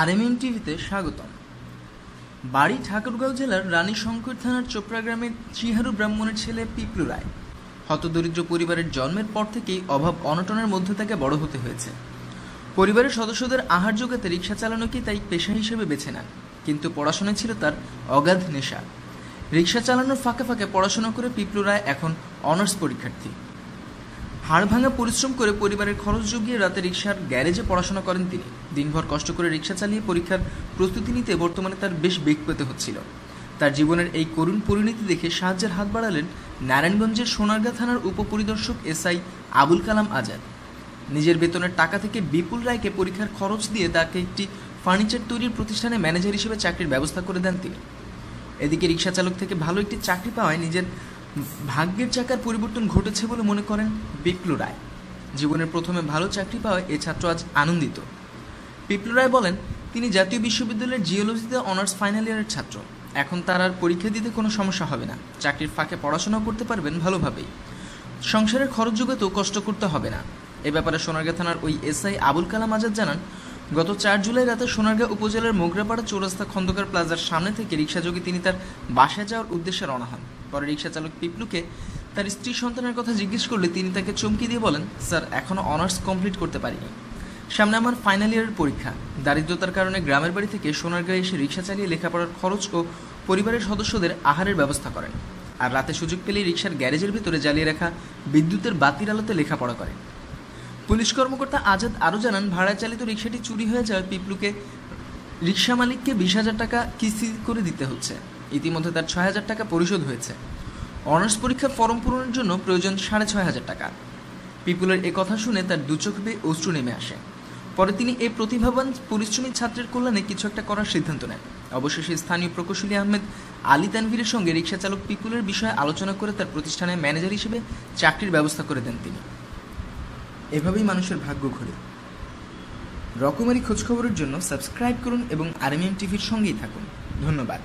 আরএমএন টিভিতে স্বাগতম। বাড়ি ঠাকুরগাঁও জেলার রানী শঙ্কর থানার চোপড়া গ্রামের চিহারু ব্রাহ্মণের ছেলে পিপলু রায়। হতদরিদ্র পরিবারের জন্মের পর থেকেই অভাব অনটনের মধ্যে তাকে বড় হতে হয়েছে। পরিবারের সদস্যদের আহার যোগাতে রিক্সা চালানোকেই তাই পেশা হিসেবে বেছে নেন, কিন্তু পড়াশোনায় ছিল তার অগাধ নেশা। রিক্সা চালানোর ফাঁকে ফাঁকে পড়াশোনা করে পিপলু রায় এখন অনার্স পরীক্ষার্থী। হাড় ভাঙা পরিশ্রম করে পরিবারের খরচ জুগিয়ে রাতে রিক্সার গ্যারেজে পড়াশোনা করেন তিনি। দিনভর কষ্ট করে রিক্সা চালিয়ে পরীক্ষার প্রস্তুতি নিতে বর্তমানে তার বেশ বেগ পেতে হচ্ছিল। তার জীবনের এই করুণ পরিণতি দেখে সাহায্যের হাত বাড়ালেন নারায়ণগঞ্জের সোনারগাঁ থানার উপপরিদর্শক এসআই আবুল কালাম আজাদ। নিজের বেতনের টাকা থেকে বিপুল রায়কে পরীক্ষার খরচ দিয়ে তাকে একটি ফার্নিচার তৈরির প্রতিষ্ঠানে ম্যানেজার হিসেবে চাকরির ব্যবস্থা করে দেন তিনি। এদিকে রিক্সা চালক থেকে ভালো একটি চাকরি পাওয়ায় নিজের ভাগ্যের চাকার পরিবর্তন ঘটেছে বলে মনে করেন বিপ্লু রায়। জীবনের প্রথমে ভালো চাকরি পাওয়ায় এ ছাত্র আজ আনন্দিত। বিপ্লু রায় বলেন, তিনি জাতীয় বিশ্ববিদ্যালয়ের জিওলজিতে অনার্স ফাইনাল ইয়ারের ছাত্র। এখন তার আর পরীক্ষা দিতে কোনো সমস্যা হবে না। চাকরির ফাঁকে পড়াশোনাও করতে পারবেন ভালোভাবেই। সংসারের খরচ যোগাতেও কষ্ট করতে হবে না। এ ব্যাপারে সোনারগাঁ থানার ওই এসআই আবুল কালাম আজাদ জানান গত চার জুলাই রাতে সোনারগাঁ উপজেলার মোগরাপাড়া চৌরাস্তা খন্দকার প্লাজার সামনে থেকে রিক্সাযোগে তিনি তার বাসায় যাওয়ার উদ্দেশ্যে রওনা হন। পরে রিক্সা চালক পিপলুকে তার স্ত্রী সন্তানের কথা জিজ্ঞেস করলে তিনি তাকে চমকি দিয়ে বলেন, স্যার এখনও অনার্স কমপ্লিট করতে পারিনি। সামনে আমার ফাইনাল ইয়ারের পরীক্ষা। দারিদ্রতার কারণে গ্রামের বাড়ি থেকে সোনারগাঁয়ে এসে রিক্সা চালিয়ে লেখাপড়ার খরচ ও পরিবারের সদস্যদের আহারের ব্যবস্থা করেন। আর রাতে সুযোগ পেলেই রিক্সার গ্যারেজের ভিতরে জ্বালিয়ে রাখা বিদ্যুতের বাতির আলোতে লেখাপড়া করেন। পুলিশ কর্মকর্তা আজাদ আরও জানান, ভাড়ায় চালিত রিক্সাটি চুরি হয়ে যাওয়ায় পিপলুকে রিক্সা মালিককে বিশ হাজার টাকা কিস্তি করে দিতে হচ্ছে। ইতিমধ্যে তার ছয় হাজার টাকা পরিশোধ হয়েছে। অনার্স পরীক্ষার ফর্ম পূরণের জন্য প্রয়োজন সাড়ে ছয় হাজার টাকা। পিপুলের এ কথা শুনে তার দু চোখ বেয়ে অশ্রু নেমে আসে। পরে তিনি এই প্রতিভাবান পরিশ্রমী ছাত্রের কল্যাণে কিছু একটা করার সিদ্ধান্ত নেন। অবশেষে স্থানীয় প্রকৌশলী আহমেদ আলী তানভীরের সঙ্গে রিক্সা চালক পিপুলের বিষয়ে আলোচনা করে তার প্রতিষ্ঠানে ম্যানেজার হিসেবে চাকরির ব্যবস্থা করে দেন তিনি। এভাবেই মানুষের ভাগ্য ঘোরে। রকমারি খোঁজখবরের জন্য সাবস্ক্রাইব করুন এবং আরএমএম টিভির সঙ্গেই থাকুন। ধন্যবাদ।